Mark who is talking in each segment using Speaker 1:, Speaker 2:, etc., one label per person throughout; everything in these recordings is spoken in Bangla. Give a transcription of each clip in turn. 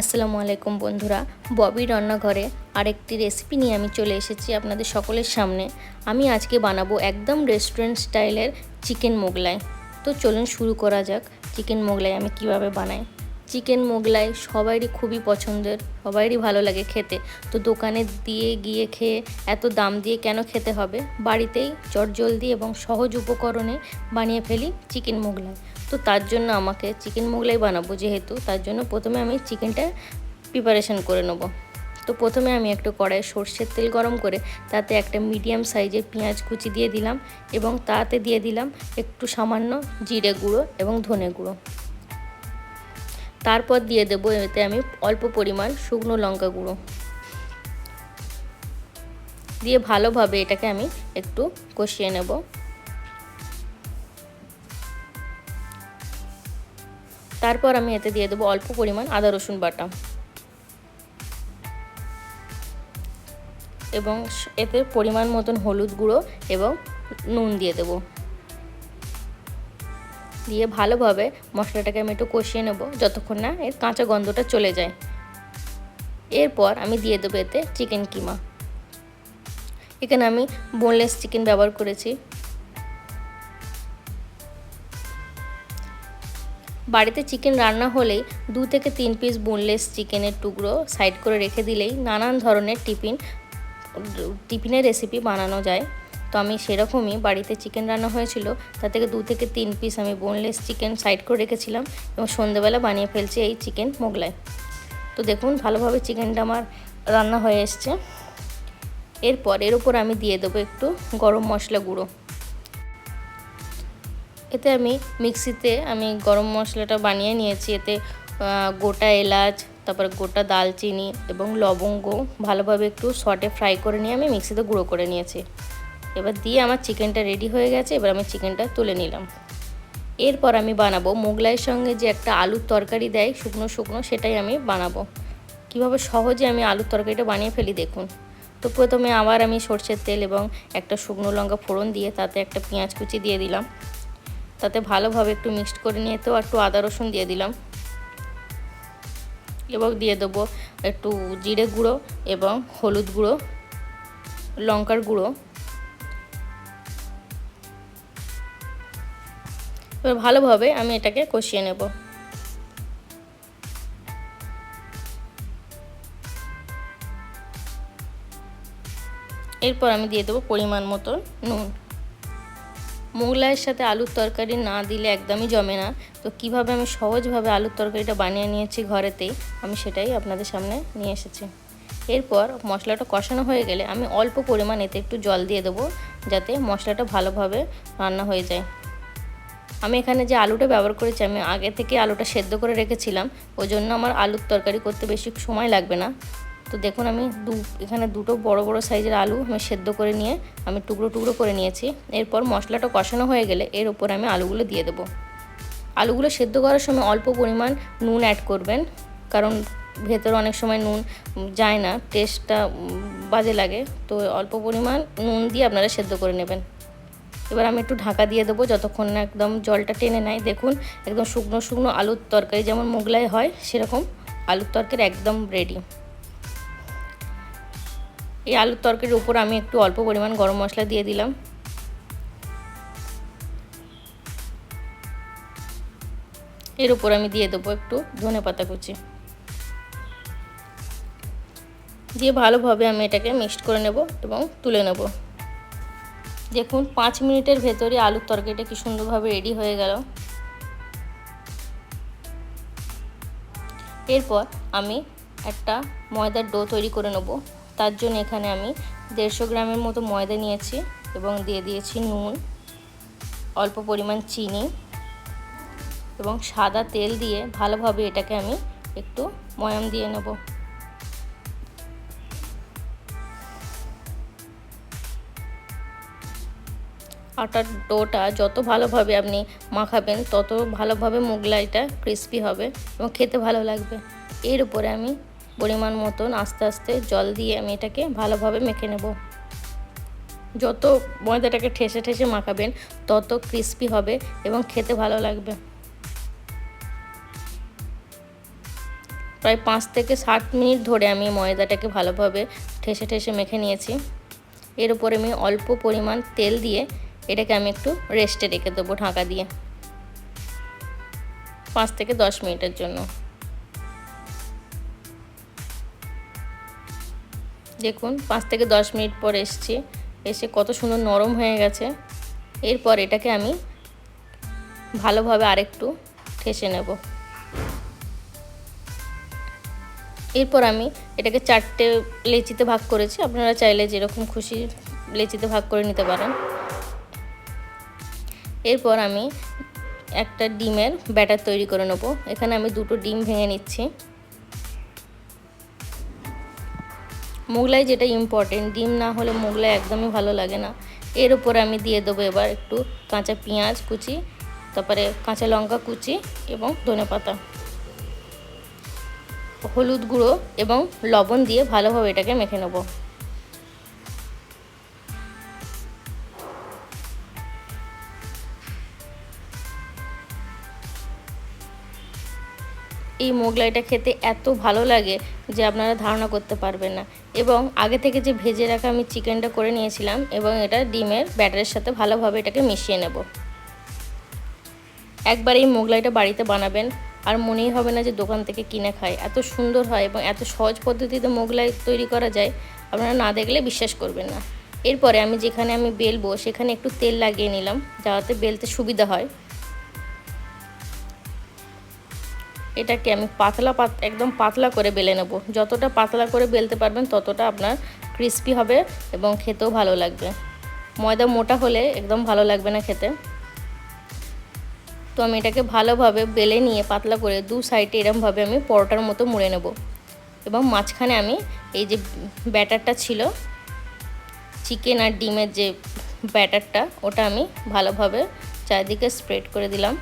Speaker 1: আসসালামু আলাইকুম বন্ধুরা, ববি রান্নাঘরে আরেকটি রেসিপি নিয়ে আমি চলে এসেছি আপনাদের সকলের সামনে। আমি আজকে বানাবো একদম রেস্টুরেন্ট স্টাইলের চিকেন মোগলাই। তো চলুন শুরু করা যাক চিকেন মোগলাই আমি কীভাবে বানাই। চিকেন মোগলাই সবারই খুবই পছন্দের সবারই ভালো লাগে খেতে। তো দোকানে দিয়ে গিয়ে খেয়ে এত দাম দিয়ে কেন খেতে হবে? বাড়িতেই চটজলদি এবং সহজ উপকরণে বানিয়ে ফেলি চিকেন মোগলাই। তো তার জন্য আমাকে চিকেন মোগলাই বানাবো যেহেতু, তার জন্য প্রথমে আমি চিকেনটা প্রিপারেশান করে নেব। তো প্রথমে আমি একটু কড়াই সর্ষের তেল গরম করে তাতে একটা মিডিয়াম সাইজের পেঁয়াজ কুচি দিয়ে দিলাম এবং তাতে দিয়ে দিলাম একটু সামান্য জিরে গুঁড়ো এবং ধনে গুঁড়ো। তারপর দিয়ে দেবো এতে আমি অল্প পরিমাণ শুকনো লঙ্কা গুঁড়ো। দিয়ে ভালোভাবে এটাকে আমি একটু কষিয়ে নেব। তারপর আমি এতে দিয়ে দেবো অল্প পরিমাণ আদা, রসুন বাটা। এবং এতে পরিমাণ মতন হলুদ গুঁড়ো এবং নুন দিয়ে দেবো। দিয়ে ভালোভাবে মশলাটাকে আমি একটু কষিয়ে নেব, যতক্ষণ না এর কাঁচা গন্ধটা চলে যায়। এরপর আমি দিয়ে দেবো এতে চিকেন কিমা। এখানে আমি বোনলেস চিকেন ব্যবহার করেছি। বাড়িতে চিকেন রান্না হলেই দু থেকে তিন পিস বোনলেস চিকেনের টুকরো সাইড করে রেখে দিলেই নানান ধরনের টিফিন, টিফিনের রেসিপি বানানো যায়। তো আমি সেরকমই বাড়িতে চিকেন রান্না হয়েছিল তা থেকে দু থেকে তিন পিস আমি বোনলেস চিকেন সাইড করে রেখেছিলাম এবং সন্ধেবেলা বানিয়ে ফেলছি এই চিকেন মোগলাই। তো দেখুন, ভালোভাবে চিকেনটা আমার রান্না হয়ে এসছে। এরপর এর উপর আমি দিয়ে দেবো একটু গরম মশলা গুঁড়ো। এতে আমি মিক্সিতে আমি গরম মশলাটা বানিয়ে নিয়েছি। এতে গোটা এলাচ, তারপরে গোটা দালচিনি এবং লবঙ্গ ভালোভাবে একটু শর্টে ফ্রাই করে নিয়ে আমি মিক্সিতে গুঁড়ো করে নিয়েছি। এবার দিয়ে আমার চিকেনটা রেডি হয়ে গেছে, এবার আমি চিকেনটা তুলে নিলাম। এরপর আমি বানাবো, মোগলাইয়ের সঙ্গে যে একটা আলুর তরকারি দেয়, শুকনো শুকনো, সেটাই আমি বানাবো। কীভাবে সহজে আমি আলুর তরকারিটা বানিয়ে ফেলি দেখুন। তো প্রথমে আবার আমি সর্ষের তেল এবং একটা শুকনো লঙ্কা ফোড়ন দিয়ে তাতে একটা পেঁয়াজ কুচি দিয়ে দিলাম। তাতে ভালোভাবে একটু মিক্সড করে নিয়ে তো একটু আদা রসুন দিয়ে দিলাম। এবং দিয়ে দেবো একটু জিরে গুঁড়ো এবং হলুদ গুঁড়ো, লঙ্কার গুঁড়ো। এবার ভালোভাবে আমি এটাকে কষিয়ে নেব। এরপর আমি দিয়ে দেবো পরিমাণ মতো নুন। মোগলাইয়ের সাথে আলুর তরকারি না দিলে একদমই জমে না। তো কীভাবে আমি সহজভাবে আলুর তরকারিটা বানিয়ে নিয়েছি ঘরেতেই আমি সেটাই আপনাদের সামনে নিয়ে এসেছি। এরপর মশলাটা কষানো হয়ে গেলে আমি অল্প পরিমাণ এতে একটু জল দিয়ে দেবো, যাতে মশলাটা ভালোভাবে রান্না হয়ে যায়। আমি এখানে যে আলুটা ব্যবহার করেছি, আমি আগে থেকে আলুটা সেদ্ধ করে রেখেছিলাম, ওই জন্য আমার আলুর তরকারি করতে বেশি সময় লাগবে না। তো দেখুন আমি দু, এখানে দুটো বড় বড় সাইজের আলু আমি সেদ্ধ করে নিয়ে আমি টুকরো টুকরো করে নিয়েছি। এরপর মশলাটা কষানো হয়ে গেলে এর ওপর আমি আলুগুলো দিয়ে দেবো। আলুগুলো সেদ্ধ করার সময় অল্প পরিমাণ নুন অ্যাড করবেন, কারণ ভেতরে অনেক সময় নুন যায় না টেস্টটা বাজে লাগে। তো অল্প পরিমাণ নুন দিয়ে আপনারা সেদ্ধ করে নেবেন। এবার আমি একটু ঢাকা দিয়ে দেবো যতক্ষণ না একদম জলটা টেনে নেয়। দেখুন, একদম শুকনো শুকনো আলুর তরকারি যেমন মোগলাই হয়, সেরকম আলুর তরকারি একদম রেডি এই আলুর তরকারির উপর আমি একটু অল্প পরিমাণ গরম মশলা দিয়ে দিলাম। এর উপর আমি দিয়ে দেবো একটু ধনে পাতা কুচি। দিয়ে ভালোভাবে আমি এটাকে মিক্সড করে নেব এবং তুলে নেব। দেখুন, পাঁচ মিনিটের ভেতরে আলুর তরকারিটা কি সুন্দরভাবে রেডি হয়ে গেল। এরপর আমি একটা ময়দার ডো তৈরি করে নেব। তার জন্য এখানে আমি দেড়শো গ্রামের মতো ময়দা নিয়েছি এবং দিয়ে দিয়েছি নুন, অল্প পরিমাণ চিনি এবং সাদা তেল দিয়ে ভালোভাবে এটাকে আমি একটু ময়াম দিয়ে নেব। আটার ডোটা যত ভালোভাবে আপনি মাখাবেন, তত ভালোভাবে মোগলাইটা ক্রিস্পি হবে এবং খেতে ভালো লাগবে। এর উপরে আমি পরিমাণ মতন আস্তে আস্তে জল দিয়ে আমি এটাকে ভালোভাবে মেখে নেব। যত ময়দাটাকে ঠেসে ঠেসে মাখাবেন, তত ক্রিস্পি হবে এবং খেতে ভালো লাগবে। প্রায় পাঁচ থেকে ষাট মিনিট ধরে আমি ময়দাটাকে ভালোভাবে ঠেসে ঠেসে মেখে নিয়েছি। এর উপরে আমি অল্প পরিমাণ তেল দিয়ে এটাকে আমি একটু রেস্টে রেখে দেবো ঢাকা দিয়ে। পাঁচ থেকে দশ মিনিটের জন্য। দেখুন, পাঁচ থেকে দশ মিনিট পর এসছি। এসে কত সুন্দর নরম হয়ে গেছে। এরপর এটাকে আমি ভালোভাবে আরেকটু ঠেসে নেব। এরপর আমি এটাকে চারটে লেচিতে ভাগ করেছি। আপনারা চাইলে যেরকম খুশি লেচিতে ভাগ করে নিতে পারেন। এরপর আমি একটা ডিমের ব্যাটার তৈরি করে নেব। এখানে আমি দুটো ডিম ভেঙে নিচ্ছি। মোগলাই যেটা ইম্পর্টেন্ট ডিম না হলে মোগলাই একদমই ভালো লাগে না। এর উপরে আমি দিয়ে দেবো এবার একটু কাঁচা পেঁয়াজ কুচি, তারপরে কাঁচা লঙ্কা কুচি এবং ধনে পাতা। হলুদ গুঁড়ো এবং লবণ দিয়ে ভালোভাবে এটাকে মেখে নেব। এই মোগলাইটা খেতে এত ভালো লাগে যে আপনারা ধারণা করতে পারবেন না। এবং আগে থেকে যে ভেজে রাখা আমি চিকেনটা করে নিয়েছিলাম এবং এটা ডিমের ব্যাটারের সাথে ভালোভাবে এটাকে মিশিয়ে নেব। একবার এই মোগলাইটা বাড়িতে বানাবেন, আর মনেই হবে না যে দোকান থেকে কিনে খায় এত সুন্দর হয় এবং এত সহজ পদ্ধতিতে মোগলাই তৈরি করা যায়, আপনারা না দেখলে বিশ্বাস করবেন না। এরপরে আমি যেখানে আমি বেলবো, সেখানে একটু তেল লাগিয়ে নিলাম, যাতে বেলতে সুবিধা হয়। এটাকে আমি পাতলা পাত, একদম পাতলা করে বেলে নেব। যতটা পাতলা করে বেলতে পারবেন ততটা আপনার ক্রিস্পি হবে এবং খেতেও ভালো লাগবে। ময়দা মোটা হলে একদম ভালো লাগবে না খেতে। তো আমি এটাকে ভালোভাবে বেলে নিয়ে পাতলা করে দু সাইডে এরমভাবে আমি পরোটার মতো মুড়ে নেব। এবং মাঝখানে আমি এই যে ব্যাটারটা ছিল চিকেন আর ডিমের যে ব্যাটারটা, ওটা আমি ভালোভাবে চারিদিকে স্প্রেড করে দিলাম।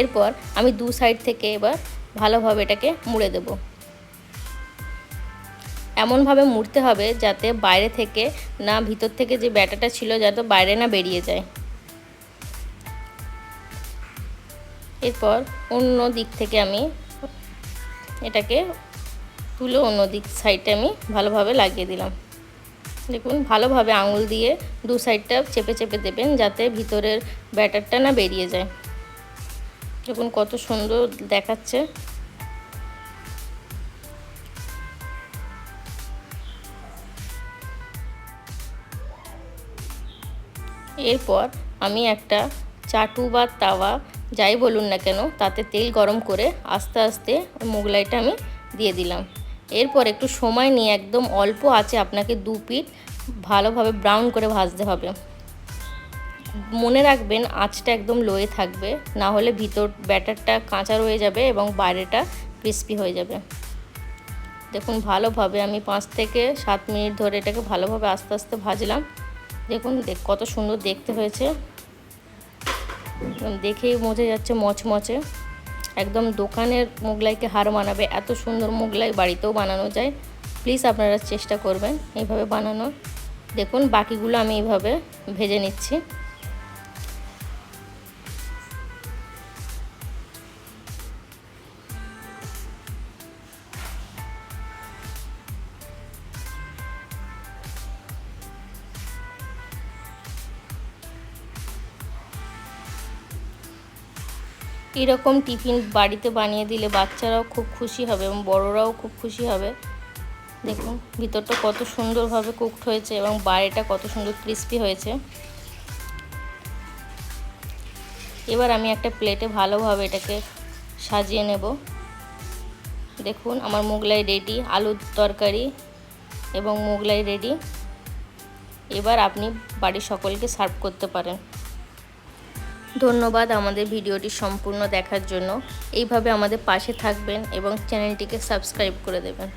Speaker 1: এরপর আমি দু সাইড থেকে এবার ভালোভাবে এটাকে মুড়ে দেব। এমনভাবে মুড়তে হবে যাতে বাইরে থেকে না ভিতর থেকে যে ব্যাটাটা ছিল যাতে বাইরে না বেরিয়ে যায়। এরপর অন্য দিক থেকে আমি এটাকে তুলে অন্য দিক সাইডটা আমি ভালোভাবে লাগিয়ে দিলাম। দেখুন, ভালোভাবে আঙুল দিয়ে দু সাইডটা চেপে চেপে দেবেন যাতে ভিতরের ব্যাটারটা না বেরিয়ে যায়। দেখুন কত সুন্দর দেখাচ্ছে। এরপর আমি একটা চাটু বা তাওয়া, যাই বলুন না কেন, তাতে তেল গরম করে আস্তে আস্তে মোগলাইটা আমি দিয়ে দিলাম। এরপর একটু সময় নিয়ে একদম অল্প আছে আপনাকে দু পিঠ ভালোভাবে ব্রাউন করে ভাজতে হবে। মনে রাখবেন, আঁচটা একদম লোয়ে থাকবে। না হলে ভিতর ব্যাটারটা কাঁচা রয়ে যাবে এবং বাইরেটা ক্রিস্পি হয়ে যাবে। দেখুন, ভালোভাবে আমি পাঁচ থেকে সাত মিনিট ধরে এটাকে ভালোভাবে আস্তে আস্তে ভাজলাম। দেখুন, দেখ, কত সুন্দর দেখতে হয়েছে। দেখেই বোঝা যাচ্ছে মচমচে। একদম দোকানের মোগলাইকে হার মানাবে। এত সুন্দর মোগলাই বাড়িতেও বানানো যায়। প্লিজ আপনারা চেষ্টা করবেন এইভাবে বানানোর। দেখুন, বাকিগুলো আমি এইভাবে ভেজে নিচ্ছি। এরকম টিফিন বাড়িতে বানিয়ে দিলে বাচ্চারাও খুব খুশি হবে এবং বড়রাও খুব খুশি হবে। দেখুন, ভিতরটা কত সুন্দরভাবে কুকড হয়েছে এবং বাইরেটা কত সুন্দর ক্রিস্পি হয়েছে। এবার আমি একটা প্লেটে ভালোভাবে এটাকে সাজিয়ে নেব। দেখুন, আমার মোগলাই রেডি আলুর তরকারি এবং মোগলাই রেডি এবার আপনি বাড়ির সকলকে সার্ভ করতে পারেন। ধন্যবাদ আমাদের ভিডিওটি সম্পূর্ণ দেখার জন্য। এইভাবে আমাদের পাশে থাকবেন এবং চ্যানেলটিকে সাবস্ক্রাইব করে দেবেন।